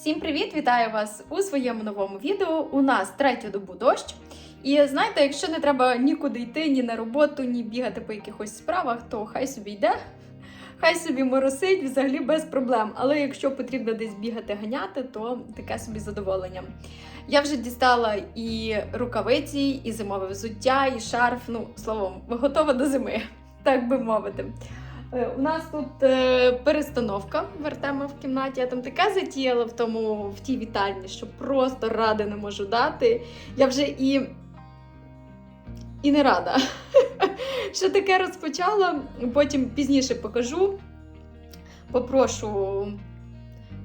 Всім привіт! Вітаю вас у своєму новому відео. У нас третю добу дощ. І знаєте, якщо не треба нікуди йти, ні на роботу, ні бігати по якихось справах, то хай собі йде, хай собі моросить взагалі без проблем. Але якщо потрібно десь бігати, ганяти, то таке собі задоволення. Я вже дістала і рукавиці, і зимове взуття, і шарф. Ну, словом, готова до зими, так би мовити. Е, У нас тут е, перестановка в Артема в кімнаті. Я там таке затіяла в тому в тій вітальні, що просто ради не можу дати. Я вже і, і не рада. Що таке розпочала, потім пізніше покажу. Попрошу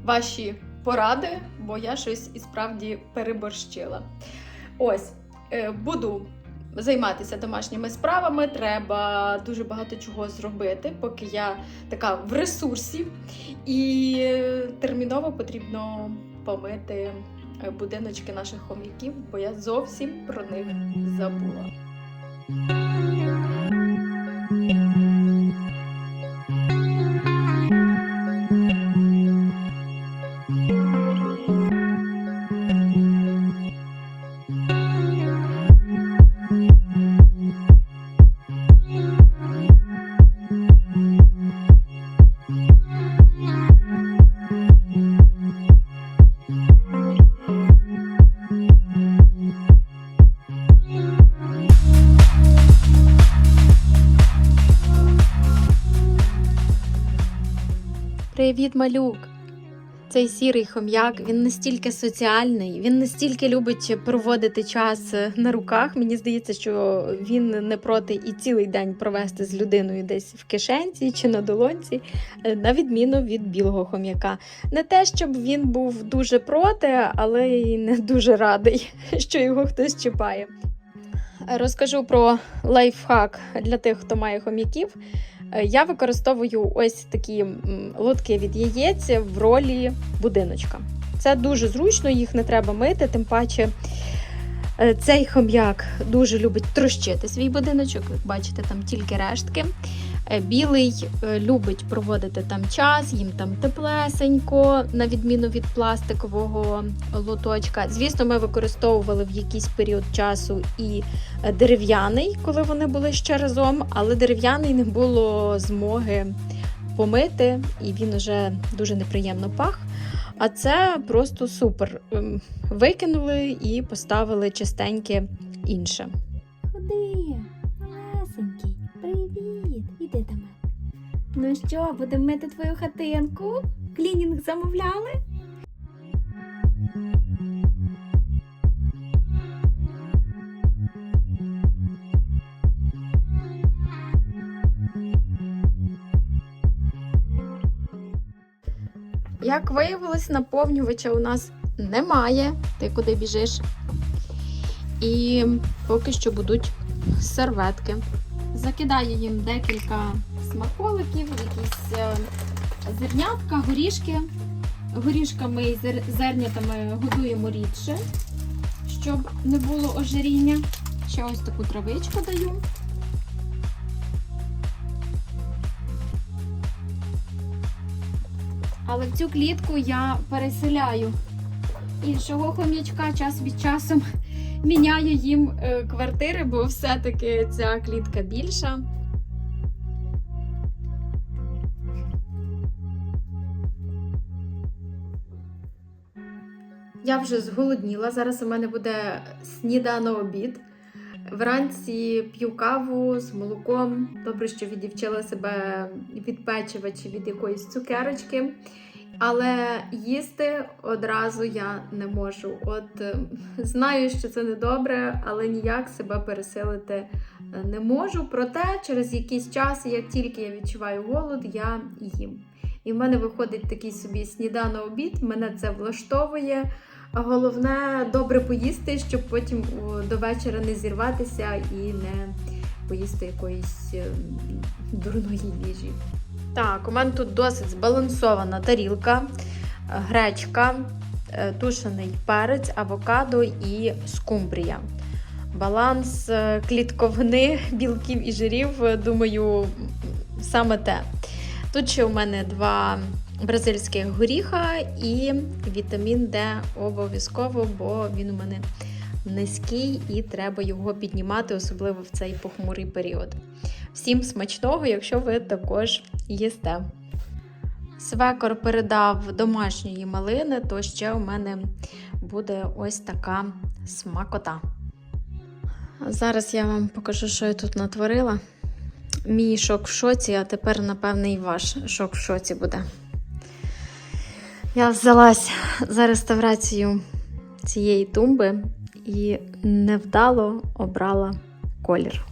ваші поради, бо я щось і справді переборщила. Ось, е, буду займатися домашніми справами. Треба дуже багато чого зробити, поки я така в ресурсі. І терміново потрібно помити е, будиночки наших хом'яків, бо я зовсім про них забула. Привіт, малюк! Цей сірий хом'як, він настільки соціальний, він настільки любить проводити час на руках. Мені здається, що він не проти і цілий день провести з людиною десь в кишенці чи на долонці, е, на відміну від білого хом'яка. Не те, щоб він був дуже проти, але й не дуже радий, що його хтось чіпає. Розкажу про лайфхак для тих, хто має хом'яків. Е, Я використовую ось такі лотки від яєць в ролі будиночка. Це дуже зручно, їх не треба мити, тим паче е, цей хом'як дуже любить трощити свій будиночок. Як бачите, там тільки рештки. Е, Білий е, любить проводити там час, їм там теплесенько, на відміну від пластикового лоточка. Звісно, ми використовували в якийсь період часу і е, дерев'яний, коли вони були ще разом, але дерев'яний не було змоги помити, і він уже дуже неприємно пах. А це просто супер. Ем, Викинули і поставили чистеньке інше. Ходи, Ну що, будемо мити твою хатинку? Клінінг замовляли? Як виявилось, наповнювача у нас немає. Ти куди біжиш? І поки що будуть серветки. Закидаю їм декілька смаколиків, якісь е, зернятка, горішки. Горішками і зернятами годуємо рідше, щоб не було ожиріння. Ще ось таку травичку даю. Але в цю клітку я переселяю іншого хом'ячка час від часу міняю їм е, квартири, бо все-таки ця клітка більша. Я вже зголодніла. Зараз у мене буде снідано-обід. Вранці п'ю каву з молоком. Добре, що відівчила себе від печива чи від якоїсь цукерочки. Але їсти одразу я не можу. От е, знаю, що це не добре, але ніяк себе пересилити е, не можу. Проте через якийсь час, як тільки я відчуваю голод, я їм. І в мене виходить такий собі сніданок обід, мене це влаштовує. Головне добре поїсти, щоб потім до вечора не зірватися і не поїсти якоїсь е, дурної їжі. Так, у мене тут досить збалансована тарілка, е, гречка, е, тушений перець, авокадо і скумбрія. Баланс клітковини, білків і жирів, думаю, саме те. Тут ще у мене два бразильських горіха і вітамін Д обов'язково, бо він у мене низький і треба його піднімати, особливо в цей похмурий період. Всім смачного, якщо ви також їсте. Свекор передав домашньої малини, то ще у мене буде ось така смакота. Зараз я вам покажу, що я тут натворила. Мій шок в шоці, а тепер, напевне, і ваш шок в шоці буде. Я взялась за реставрацію цієї тумби і невдало обрала колір.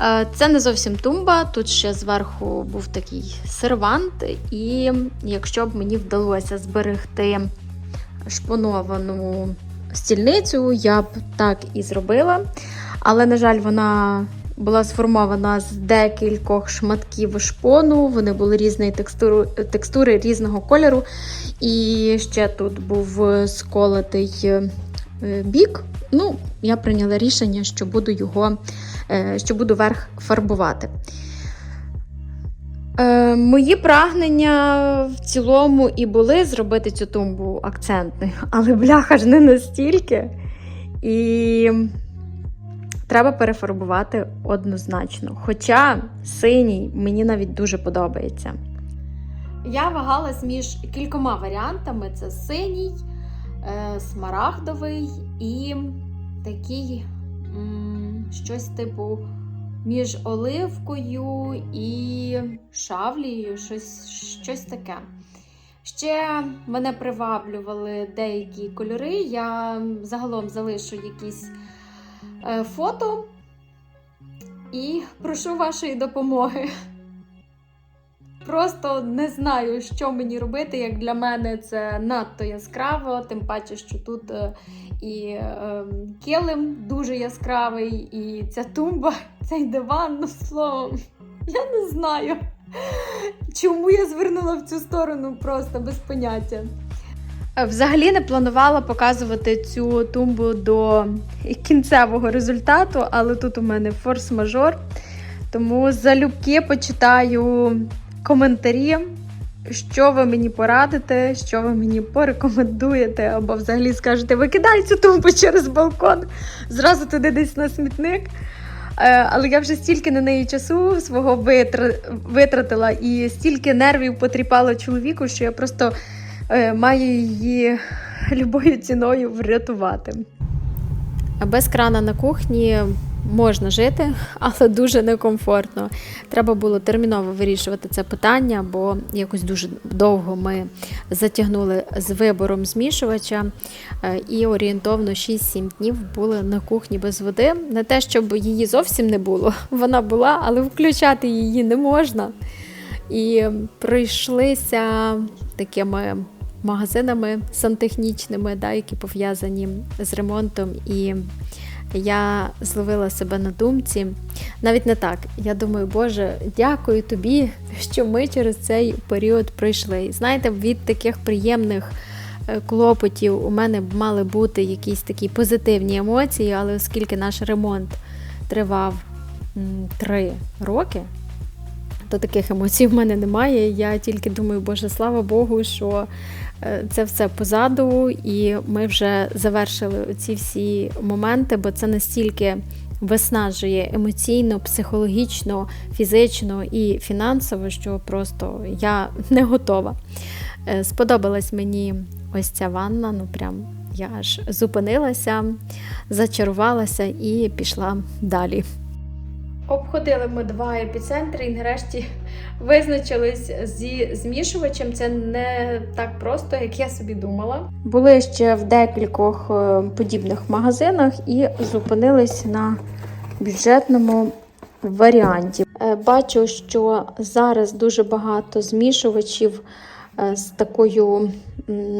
Е, Це не зовсім тумба, тут ще зверху був такий сервант, і якщо б мені вдалося зберегти шпоновану стільницю, я б так і зробила. Але, на жаль, вона була сформована з декількох шматків шпону, вони були різної текстури, текстури різного кольору. І ще тут був сколотий е, бік. Ну, я прийняла рішення, що буду його, е, що буду верх фарбувати. Е, Мої прагнення в цілому і були зробити цю тумбу акцентною, але бляха ж не настільки. І треба перефарбувати однозначно. Хоча синій мені навіть дуже подобається. Я вагалась між кількома варіантами: це синій, е, смарагдовий і такий щось типу між оливкою і шавлією, щось, щось таке. Ще мене приваблювали деякі кольори. Я загалом залишу якісь фото і прошу вашої допомоги. Просто не знаю, що мені робити. Як для мене це надто яскраво, тим паче, що тут е, і е, килим дуже яскравий, і ця тумба, цей диван, ну словом, я не знаю, чому я звернула в цю сторону просто без поняття. Е, Взагалі не планувала показувати цю тумбу до кінцевого результату, але тут у мене форс-мажор. Тому залюбки почитаю коментарі, що ви мені порадите, що ви мені порекомендуєте, або взагалі скажете, викидай цю тумбу через балкон, зразу туди десь на смітник. Е, Але я вже стільки на неї часу свого витратила і стільки нервів потріпала чоловіку, що я просто е, маю її любою ціною врятувати. Без крана на кухні можна жити, але дуже некомфортно. Треба було терміново вирішувати це питання, бо якось дуже довго ми затягнули з вибором змішувача е, і орієнтовно 6-7 днів були на кухні без води. Не те, щоб її зовсім не було, вона була, але включати її не можна. І пройшлися такими магазинами сантехнічними, да, які пов'язані з ремонтом. І я зловила себе на думці. Навіть не так. Я думаю, Боже, дякую тобі, що ми через цей період пройшли. Знаєте, від таких приємних е, клопотів у мене б мали бути якісь такі позитивні емоції, але оскільки наш ремонт тривав три роки, то таких емоцій в мене немає. Я тільки думаю, Боже, слава Богу, що це все позаду, і ми вже завершили ці всі моменти, бо це настільки виснажує емоційно, психологічно, фізично і фінансово, що просто я не готова. Е, Сподобалась мені ось ця ванна, ну прям я аж зупинилася, зачарувалася і пішла далі. Обходили ми два епіцентри і нарешті визначились зі змішувачем. Це не так просто, як я собі думала. Були ще в декількох е, подібних магазинах і зупинились на бюджетному варіанті. Е, Бачу, що зараз дуже багато змішувачів е, з такою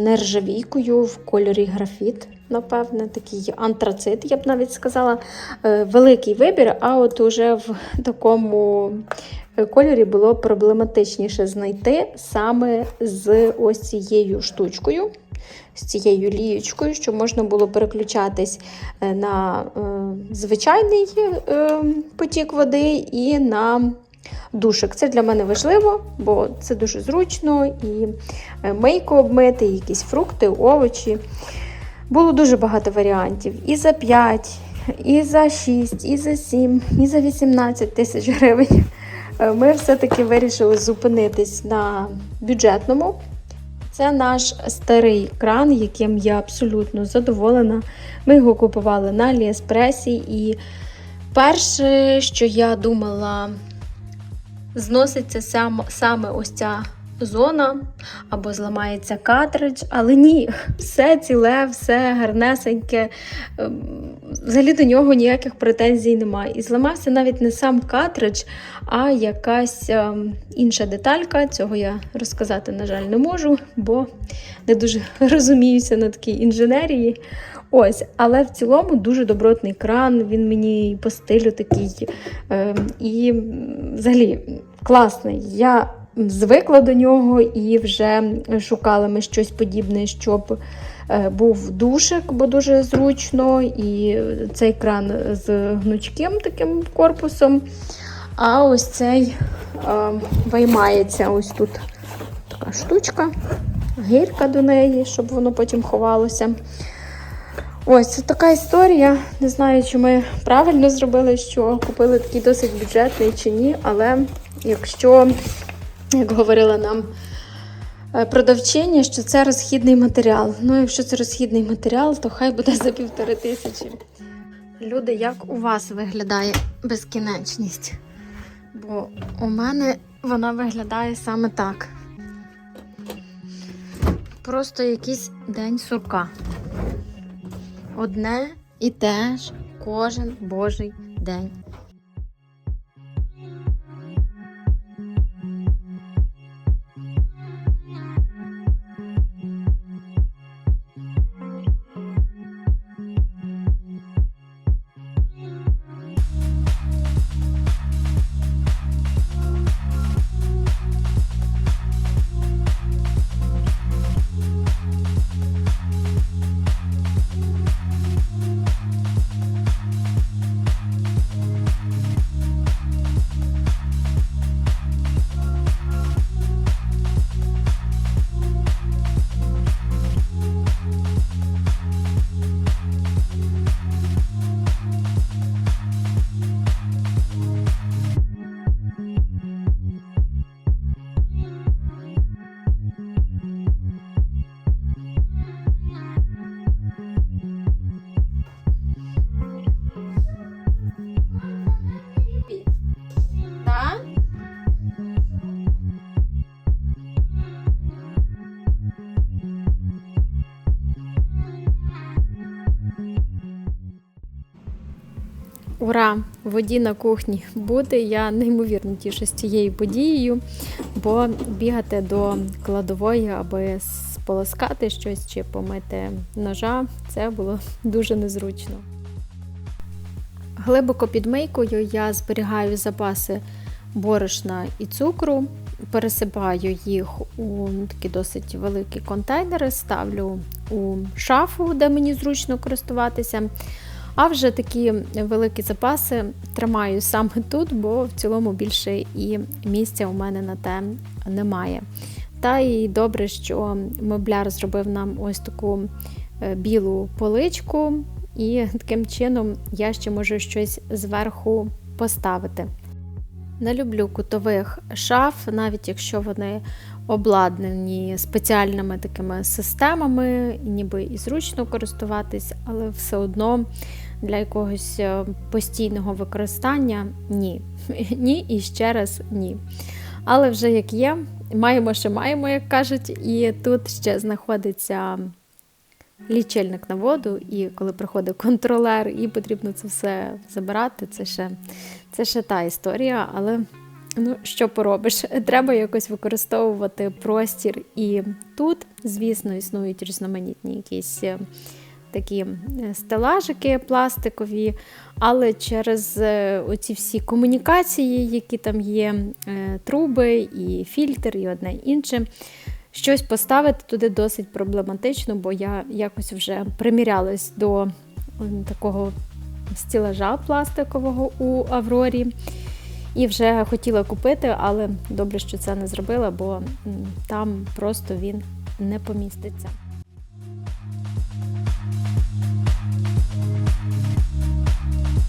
нержавійкою в кольорі графіт. Напевне, такий антрацит, я б навіть сказала. Е, Великий вибір, а от уже в такому е, кольорі було проблематичніше знайти саме з ось цією штучкою, з цією лієчкою, щоб можна було переключатись е, на звичайний потік води і на душик. Це для мене важливо, бо це дуже зручно і мийку обмити, і якісь фрукти, овочі. Було дуже багато варіантів. І за 5, і за 6, і за 7, і за 18 тисяч гривень. Е, Ми все-таки вирішили зупинитись на бюджетному. Це наш старий кран, яким я абсолютно задоволена. Ми його купували на Аліеспресі. І перше, що я думала, зноситься сам, саме ось ця зона або зламається картридж, але ні, все ціле, все гарнесеньке. Ем, Взагалі до нього ніяких претензій немає. І зламався навіть не сам картридж, а якась ем, інша деталька. Цього я розказати, на жаль, не можу, бо не дуже розуміюся на такій інженерії. Ось, але в цілому дуже добротний кран, він мені по стилю такий. Е, і взагалі класний. Я звикла до нього і вже шукали ми щось подібне, щоб е, був душик, бо дуже зручно, і цей кран з гнучким таким корпусом. А ось цей е, виймається ось тут така штучка, гірка до неї, щоб воно потім ховалося. Ось це така історія. Не знаю, чи ми правильно зробили, що купили такий досить бюджетний чи ні, але якщо, як говорила нам е, продавчиня, що це розхідний матеріал. Ну, якщо це розхідний матеріал, то хай буде за півтори тисячі. Люди, як у вас виглядає безкінечність? Бо у мене вона виглядає саме так. Просто якийсь день сурка. Одне і те ж кожен божий день. Ура! Воді на кухні бути. Я неймовірно тішусь цією подією, бо бігати до кладової, аби сполоскати щось чи помити ножа, це було дуже незручно. Глибоко під мийкою я зберігаю запаси борошна і цукру, пересипаю їх у такі досить великі контейнери, ставлю у шафу, де мені зручно користуватися. А вже такі великі запаси тримаю саме тут, бо в цілому більше і місця у мене на те немає. Та і добре, що мебляр зробив нам ось таку е, білу поличку, і таким чином я ще можу щось зверху поставити. Не люблю кутових шаф, навіть якщо вони обладнані спеціальними такими системами, ніби і зручно користуватись, але все одно для якогось е, постійного використання ні. Ні і ще раз ні. Але вже як є, маємо, що маємо, як кажуть, і тут ще знаходиться лічильник на воду, і коли приходить контролер, і потрібно це все забирати, це ще, це ще та історія, але ну, що поробиш? Треба якось використовувати простір. І тут, звісно, існують різноманітні якісь е, такі стелажики пластикові, але через е, оці всі комунікації, які там є, е, труби і фільтр, і одне інше. Щось поставити туди досить проблематично, бо я якось вже примірялась до такого стілажа пластикового у Аврорі. І вже хотіла купити, але добре, що це не зробила, бо там просто він не поміститься.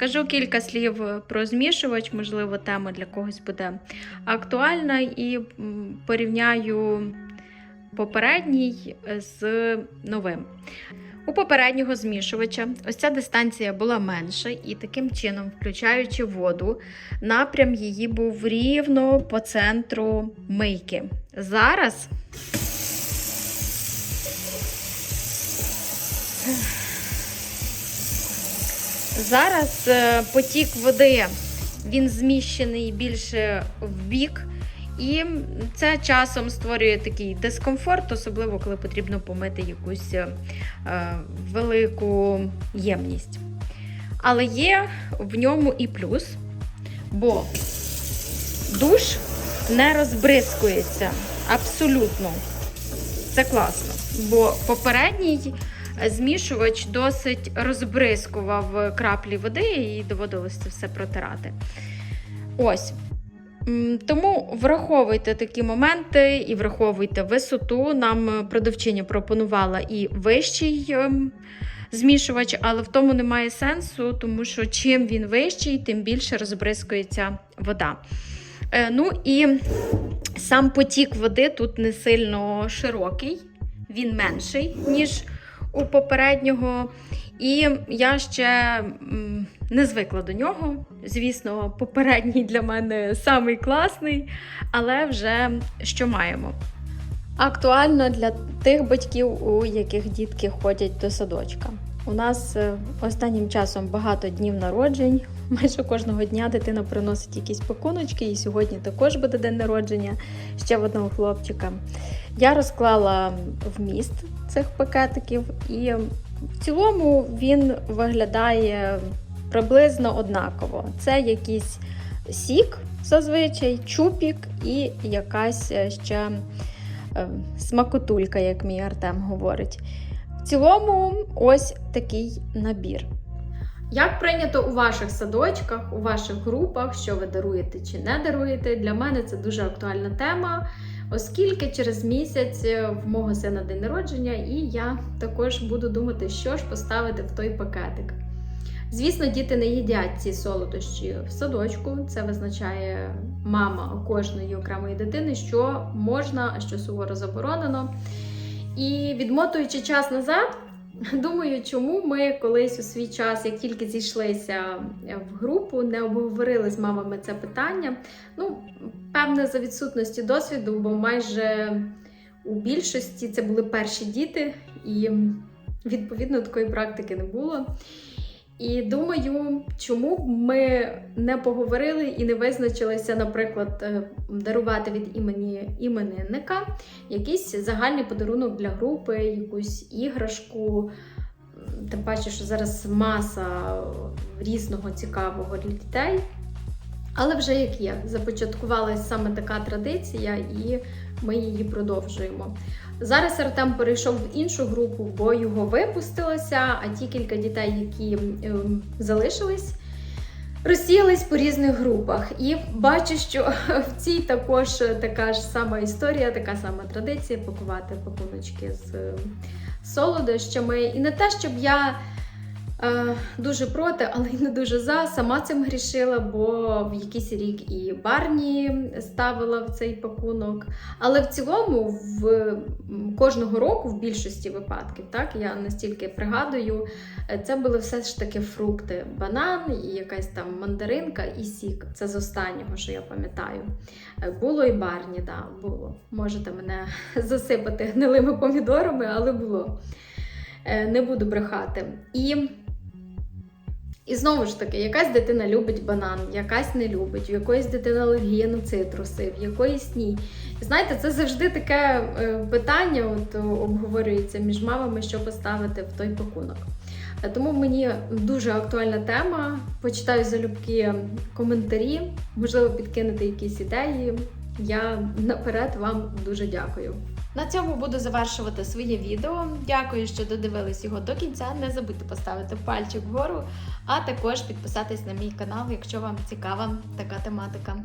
Скажу кілька слів про змішувач, можливо, тема для когось буде актуальна, і порівняю попередній з новим. У попереднього змішувача ось ця дистанція була менша, і таким чином, включаючи воду, напрям її був рівно по центру мийки. Зараз Зараз е, потік води він зміщений більше в бік, і це часом створює такий дискомфорт, особливо коли потрібно помити якусь е, велику ємність. Але є в ньому і плюс, бо душ не розбризкується абсолютно. Це класно. Бо попередній змішувач досить розбризкував краплі води і доводилось це все протирати. Ось. Тому враховуйте такі моменти і враховуйте висоту. Нам продавчиня пропонувала і вищий ем, змішувач, але в тому немає сенсу, тому що чим він вищий, тим більше розбризкується вода. Е, Ну і сам потік води тут не сильно широкий, він менший, ніж у попереднього. І я ще не звикла до нього. Звісно, попередній для мене самий класний, але вже що маємо. Актуально для тих батьків, у яких дітки ходять до садочка. У нас е, останнім часом багато днів народжень. Майже кожного дня дитина приносить якісь пакуночки, і сьогодні також буде день народження ще в одного хлопчика. Я розклала вміст цих пакетиків, і в цілому він виглядає приблизно однаково. Це якийсь сік, зазвичай, чупік і якась е, ще е, смакотулька, як мій Артем говорить. В цілому, ось такий набір. Як прийнято у ваших садочках, у ваших групах, що ви даруєте чи не даруєте? Для мене це дуже актуальна тема, оскільки через місяць е, в мого сина день народження, і я також буду думати, що ж поставити в той пакетик. Звісно, діти не їдять ці солодощі в садочку. Це визначає мама кожної окремої дитини, що можна, а що суворо заборонено. І відмотуючи час назад, думаю, чому ми колись у свій час, як тільки зійшлися в групу, не обговорили з мамами це питання. Ну, певне, за відсутності досвіду, бо майже у більшості це були перші діти, і відповідно такої практики не було. І думаю, чому б ми не поговорили і не визначилися, наприклад, е, дарувати від імені іменинника якийсь загальний подарунок для групи, якусь іграшку. Тим паче, що зараз маса різного цікавого для дітей. Але вже як є, започаткувалася саме така традиція, і ми її продовжуємо. Зараз Артем перейшов в іншу групу, бо його випустилося, а ті кілька дітей, які е, залишились, розсіялись по різних групах. І бачу, що в цій також така ж сама історія, така сама традиція пакувати пакуночки з ем, солодощами. І не те, щоб я дуже проти, але й не дуже за. Сама цим грішила, бо в якийсь рік і Барні ставила в цей пакунок. Але в цілому, в кожного року, в більшості випадків, так я настільки пригадую, е, це були все ж таки фрукти: банан, і якась там мандаринка і сік. Це з останнього, що я пам'ятаю. Е, Було і Барні, да, було. Можете мене засипати гнилими помідорами, але було. Е, Не буду брехати. І і знову ж таки, якась дитина любить банан, якась не любить, у якоїсь дитини алергія на цитруси, в якоїсь ні. Знаєте, це завжди таке е, питання, от обговорюється між мамами, що поставити в той пакунок. Е, Тому мені дуже актуальна тема. Почитаю залюбки коментарі, можливо, підкинути якісь ідеї. Я наперед вам дуже дякую. На цьому буду завершувати своє відео. Дякую, що додивились його до кінця. Не забудьте поставити пальчик вгору, а також підписатись на мій канал, якщо вам цікава така тематика.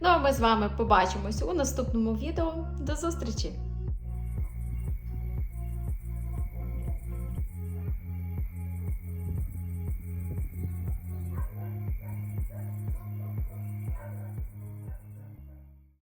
Ну а ми з вами побачимось у наступному відео. До зустрічі!